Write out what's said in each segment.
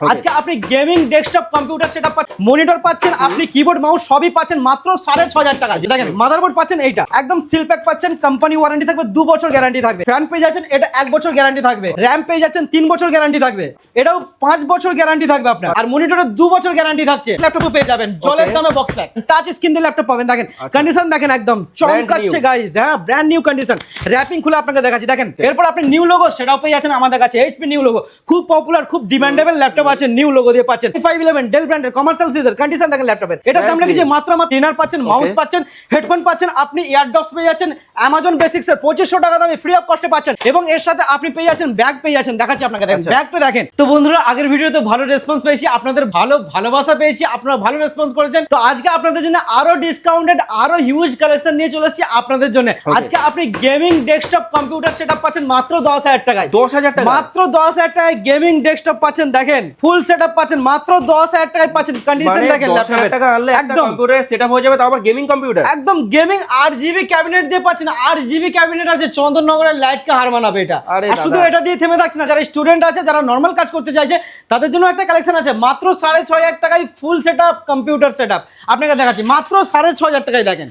আজকে আপনি gaming desktop computer setup পাচ্ছেন মনিটর পাচ্ছেন আপনি কিবোর্ড মাউস সবই পাচ্ছেন মাত্র সাড়ে ছ হাজার টাকা দেখেন মাদারবোর্ড পাচ্ছেন এইটা। একদম সিল প্যাক পাচ্ছেন কোম্পানি ওয়ারেন্টি থাকবে দু বছর গ্যারান্টি থাকবে। ফ্যান পেয়ে যাচ্ছেন এটা এক বছর গ্যারান্টি থাকবে। র্যাম পেয়ে যাচ্ছেন তিন বছর গ্যারান্টি থাকবে। এটাও পাঁচ বছর গ্যারান্টি থাকবে আপনার। আর মনিটরের দু বছর গ্যারান্টি থাকছে। ল্যাপটপ পেয়ে যাবেন জলের দামে বক্স প্যাক টাচ স্ক্রিন দিয়ে ল্যাপটপ পাবেন দেখেন। কন্ডিশন দেখেন একদম চমকাচ্ছে গাইস হ্যাঁ ব্র্যান্ড নিউ কন্ডিশন র্যাপিং খুলে আপনাকে দেখাচ্ছি দেখেন। এরপর আপনি নিউ লোগো সেটাও পেয়ে যাচ্ছেন আমাদের কাছে এইচপি নিউ লোগো খুব পপুলার খুব ডিমান্ডেবল ল্যাপটপ আছে নিউ লোগো দিয়ে পাচ্ছেন। ফাইভ ইলেভেন ডেল ব্র্যান্ডের কমার্শিয়াল সিজার কন্ডিশন দেখেন ল্যাপটপের এটার দাম লেগেছে মাত্র মাত্র ইনার পাচ্ছেন মাউস পাচ্ছেন হেডফোন পাচ্ছেন আপনি ইয়ারডপস পেয়ে যাচ্ছেন অ্যামাজন বেসিক্স এর পঁচিশশো টাকা দামে ফ্রি অফ কস্টে পাচ্ছেন এবং এর সাথে আপনি পেয়ে যাচ্ছেন ব্যাগ পেয়ে যাচ্ছেন দেখাচ্ছি আপনাকে দেখেন আচ্ছা। ব্যাগটা দেখেন। তো বন্ধুরা আগের ভিডিওতে ভালো রেসপন্স পেয়েছি আপনাদের ভালো ভালোবাসা পেয়েছি আপনারা ভালো রেসপন্স করেছেন। তো আজকে আপনাদের জন্য আরও ডিসকাউন্টেড আরও হিউজ কালেকশন নিয়ে চলে এসেছি আপনাদের জন্য। আজকে আপনি গেমিং ডেস্কটপ কম্পিউটার সেটআপ পাচ্ছেন মাত্র দশ হাজার টাকায়। দশ হাজার টাকা? মাত্র দশ হাজার টাকায় গেমিং ডেস্কটপ পাচ্ছেন দেখেন। ফুল সেটআপ পাচ্ছেন মাত্র দশ হাজার টাকায় পাচ্ছেন। কন্ডিশন মানে দেখেন ল্যাপটপের। টাকা আনলে একদম। কম্পিউটার সেট হয়ে যাবে তাও আবার গেমিং কম্পিউটার একদম গেমিং আট জিবি ক্যাবিনেট দিয়ে পাচ্ছেন আট জিবি ক্যাবিনেট আছে চন্দননগরের লাইটকে হার মানাবে এটা। আর শুধু এটা দিয়ে থেমে থাকছে না যারা স্টুডেন্ট আছে যারা নর্মাল কাজ করতে চাইছে তাদের জন্য একটা কালেকশন আছে মাত্র সাড়ে ছয় হাজার টাকায় full set up computer set up আপনাকে দেখাচ্ছি মাত্র সাড়ে ছয় হাজার টাকায় দেখেন।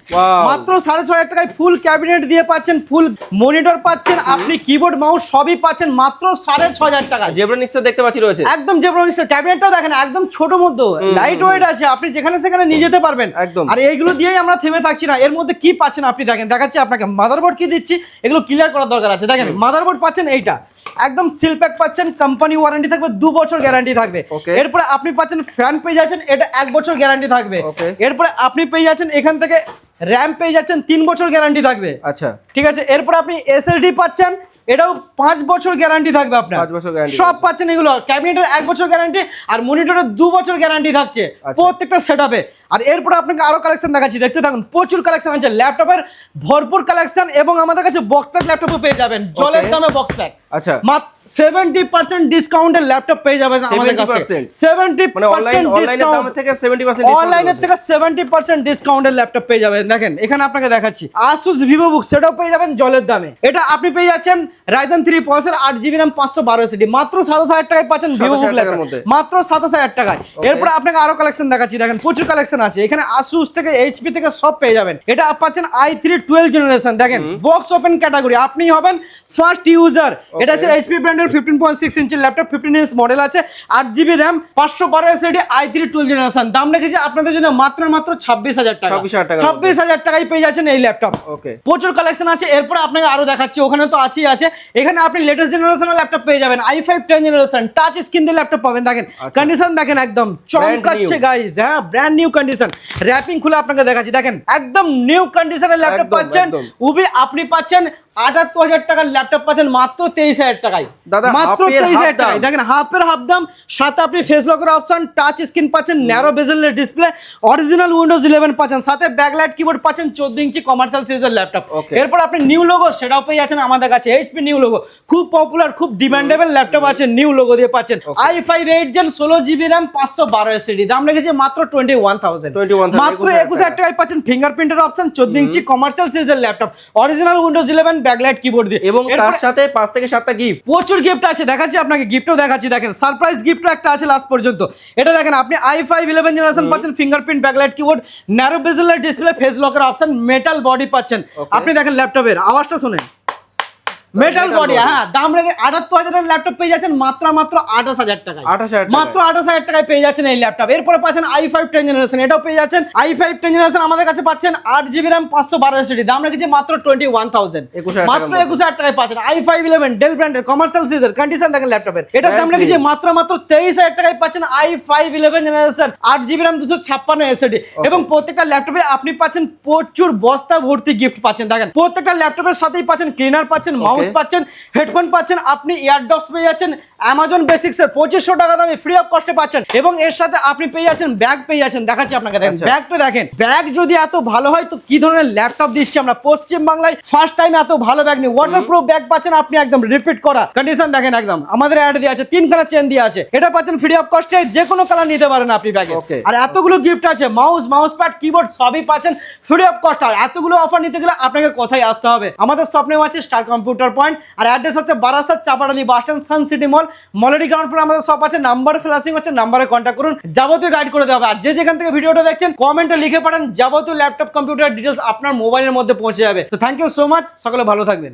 মাত্র সাড়ে ছয় হাজার টাকায় ফুল ক্যাবিনেট দিয়ে পাচ্ছেন ফুল মনিটর পাচ্ছেন আপনি কিবোর্ড মাউস সবই পাচ্ছেন মাত্র সাড়ে ছয় হাজার টাকায়। জেব্রানিক্স দেখতে পাচ্ছি রয়েছে। একদম যে প্রমিক্সের ক্যাবিনেটটা দেখেন একদম ছোট মধ্যে। লাইট ওয়েট আছে আপনি যেখানে সেখানে নিয়ে যেতে পারবেন। একদম। আর এইগুলো দিয়েই আমরা থেমে থাকছি না। এর মধ্যে কি পাচ্ছেন আপনি দেখেন দেখাচ্ছি আপনাকে। মাদারবোর্ড কি দিচ্ছি এগুলো ক্লিয়ার করার দরকার আছে। দেখেন মাদারবোর্ড পাচ্ছেন এইটা। একদম সিল প্যাক পাচ্ছেন কোম্পানি ওয়ারেন্টি থাকবে দু বছর গ্যারান্টি থাকবে. এরপরে আপনি পাচ্ছেন ফ্যান পেয়ে যাচ্ছেন এটা এক বছর গ্যারান্টি থাকবে। এরপরে আপনি পেয়ে যাচ্ছেন এখান থেকে র্যাম পেয়ে যাচ্ছেন তিন বছর গ্যারান্টি থাকবে। আচ্ছা। ঠিক আছে? এরপর আপনি এসএসডি পাচ্ছেন এটাও পাঁচ বছর গ্যারান্টি থাকবে আপনার। পাঁচ বছর গ্যারান্টি সব পাচ্ছেন এগুলো। ক্যাবিনেটের এক বছর গ্যারান্টি আর মনিটরের দু বছর গ্যারান্টি থাকছে। প্রত্যেকটা প্রত্যেকটা সেট আর এরপর আপনাকে আরও কালেকশন দেখাচ্ছি। দেখতে থাকুন প্রচুর কালেকশন আছে। ল্যাপটপের ভরপুর কালেকশন এবং আমাদের কাছে বক্স প্যাক ল্যাপটপও পেয়ে যাবেন। জলের. দামে বক্স প্যাক আচ্ছা। মাত্র সেভেন্টি পার্সেন্ট ডিসকাউন্টের ল্যাপটপ পেয়ে যাবেন আমাদের কাছে 70% সেভেন্টি মানে অনলাইন অনলাইনের দাম থেকে সেভেন্টি পার্সেন্ট অনলাইনের থেকে সেভেন্টি পার্সেন্ট ডিসকাউন্টের ল্যাপটপ পেয়ে যাবেন। দেখেন এখানে আপনাকে দেখাচ্ছি। সেটাও পেয়ে যাবেন জলের দামে। এটা আপনি পেয়ে যাচ্ছেন প্রসেসর মাত্র সাতাশ হাজার টাকায় পাচ্ছেন ল্যাপটপ মাত্র সাতাশ হাজার টাকায়। এরপর আপনাকে আরও কালেকশন দেখাচ্ছি। দেখেন প্রচুর কালেকশন আছে। এখানে আসুস থেকে এইচপি থেকে সব পেয়ে যাবেন। এটা পাচ্ছেন আই থ্রি টুয়েলভ জেনারেশন দেখেন বক্স ওপেন ক্যাটাগরি আপনি হবেন ফার্স্ট ইউজার এটা হচ্ছে এইচপি ব্র্যান্ডের ফিফটিন পয়েন্ট সিক্স ইঞ্চের ল্যাপটপ ফিফটিন ইঞ্চ মডেল আছে আট জিবি র্যাম পাঁচশো বারো SSD i three twelve generation দাম রেখেছি আপনাদের জন্য মাত্র মাত্র ছাব্বিশ হাজার টাকা। 26,000 টাকার ছাব্বিশ হাজার টাকায় পেয়ে যাচ্ছেন এই ল্যাপটপ ওকে প্রচুর কালেকশন আছে এরপর আপনাকে আরও দেখাচ্ছি ওখানে তো আছেই আছে। এখানে আপনি লেটেস্ট জেনারেশনের ল্যাপটপ পেয়ে যাবেন I five ten generation touch screen দিয়ে ল্যাপটপ পাবেন দেখেন কন্ডিশন দেখেন একদম চমকাচ্ছে। গাইস হ্যাঁ ব্র্যান্ড নিউ কন্ডিশন র্যাপিং খুলে আপনাকে দেখাচ্ছি দেখেন একদম নিউ কন্ডিশনের ল্যাপটপ পাচ্ছেন। উবি আপনি পাচ্ছেন আটাত্তর হাজার টাকার ল্যাপটপ পাচ্ছেন মাত্র তেইশ হাজার টাকায়। দাদা, মাত্র তেইশ হাজার টাকায়। দেখেন হাফের হাফ দাম। সাথে আপনি ফেস লকের অপশন টাচ স্ক্রিন পাচ্ছেন ন্যারো বেজেলের ডিসপ্লে অরিজিনাল উইন্ডোজ ইলেভেন পাচ্ছেন। সাথে ব্যাকলাইট কিবোর্ড পাচ্ছেন চোদ্দ ইঞ্চি কমার্শিয়াল সিরিজের ল্যাপটপ এরপর আপনি নিউ লোগো সেটাও পেয়ে যাচ্ছেন আমাদের কাছে এইচপি নিউ লোগো খুব পপুলার খুব ডিমান্ডেবল ল্যাপটপ আছে নিউ লোগো দিয়ে পাচ্ছেন। আই ফাইভ এইট জেন ষোলো জিবি র্যাম পাঁচশো বারো এসিডি দাম রেখেছে মাত্র টোয়েন্টি ওয়ান থাউজেন্ড মাত্র একুশ হাজার টাকায় পাচ্ছেন ফিঙ্গারপ্রিন্টের অপশন চোদ্দ ইঞ্চি কমার্শিয়াল সিরিজের laptop original Windows eleven backlight keyboard দিয়ে। এবং তার সাথে পাঁচ থেকে সাতটা গিফট প্রচুর গিফট আছে দেখাচ্ছি আপনাকে গিফটও দেখাচ্ছি দেখেন সারপ্রাইজ গিফটও একটা আছে লাস্ট পর্যন্ত। এটা দেখেন আপনি আই ফাইভ ইলেভেন জেনারেশন পাচ্ছেন ফিঙ্গারপ্রিন্ট ব্যাকলাইট কিবোর্ড ন্যারো বেজেলের ডিসপ্লে ফেস লকের অপশন মেটাল বডি পাচ্ছেন। আপনি দেখেন ল্যাপটপের আওয়াজটা শুনেন। Metal body. হ্যাঁ দাম রেখে আটাত্তর হাজারের ল্যাপটপ পেয়ে যাচ্ছেন মাত্র মাত্র আঠাশ হাজার টাকায়। 28,000 টাকায়। মাত্র আঠাশ হাজার টাকায় পেয়ে যাচ্ছেন এই ল্যাপটপ এরপরে পাচ্ছেন আই ফাইভ টেন জেনারেশন এটাও পেয়ে যাচ্ছেন আই ফাইভ টেন জেনারেশন আমাদের কাছে পাচ্ছেন আট জিবি র্যাম পাঁচশো বারো এসিডি দাম রেখেছি মাত্র টোয়েন্টি ওয়ান থাউজেন্ড 21,000 মাত্র একুশ হাজার টাকায় পাচ্ছেন আই ফাইভ ইলেভেন ডেল ব্র্যান্ডের কমার্শিয়াল সিজার কন্ডিশন দেখেন ল্যাপটপের এটার দাম রেখেছি। মাত্র মাত্র তেইশ হাজার টাকায় পাচ্ছেন আই ফাইভ ইলেভেন জেনারেশন আট জিবি র্যাম দুশো ছাপ্পান্ন এসএডি এবং প্রত্যেকটা ল্যাপটপে আপনি পাচ্ছেন প্রচুর বস্তা ভর্তি গিফট পাচ্ছেন। দেখেন প্রত্যেকটা ল্যাপটপের সাথেই পাচ্ছেন ক্লিনার পাচ্ছেন মাউস পাচ্ছেন হেডফোন পাচ্ছেন আপনি ইয়ারডপস পেয়ে যাচ্ছেন অ্যামাজন বেসিক্স এর পঁচিশশো টাকা দামে ফ্রি অফ কস্টে পাচ্ছেন। এবং এর সাথে আপনি পেয়ে যাচ্ছেন ব্যাগ পেয়ে যাচ্ছেন দেখাচ্ছি আপনাকে দেখেন আচ্ছা। ব্যাগটা দেখেন ব্যাগ যদি এত ভালো হয় তো কি ধরনের ল্যাপটপ দিচ্ছি আমরা? পশ্চিম বাংলায় ফার্স্ট টাইম এত ভালো ব্যাগ নেই। ওয়াটার প্রুফ ব্যাগ পাচ্ছেন আপনি একদম রিপিট করা। কন্ডিশন দেখেন একদম। আমাদের অ্যাড দিয়ে আছে তিন কালার চেন দিয়ে আছে। এটা পাচ্ছেন ফ্রি অফ কস্টে যে কোনো কালার নিতে পারেন আপনি ব্যাগে আর এতগুলো গিফট আছে মাউস মাউস প্যাড কিবোর্ড সবই পাচ্ছেন ফ্রি অফ কস্ট আর এতগুলো অফার নিতে গেলে আপনাকে কোথায় আসতে হবে? আমাদের স্বপ্নেও আছে স্টার কম্পিউটার পয়েন্ট আর অ্যাড্রেস হচ্ছে Barasat Chapadali bus stand Sun City mall মলেডি ground floor আমাদের সব আছে নাম্বার ফ্ল্যাশিং হচ্ছে নাম্বারে কন্ট্যাক্ট করুন। যাবতীয় গাইড করে দেওয়া হবে। আর যে যেখান থেকে ভিডিওটা দেখছেন কমেন্টে লিখে পাঠান, যাবতীয় ল্যাপটপ কম্পিউটার ডিটেলস আপনার মোবাইলের মধ্যে পৌঁছে যাবে। তো থ্যাংক ইউ সো মাচ সকলে ভালো থাকবেন।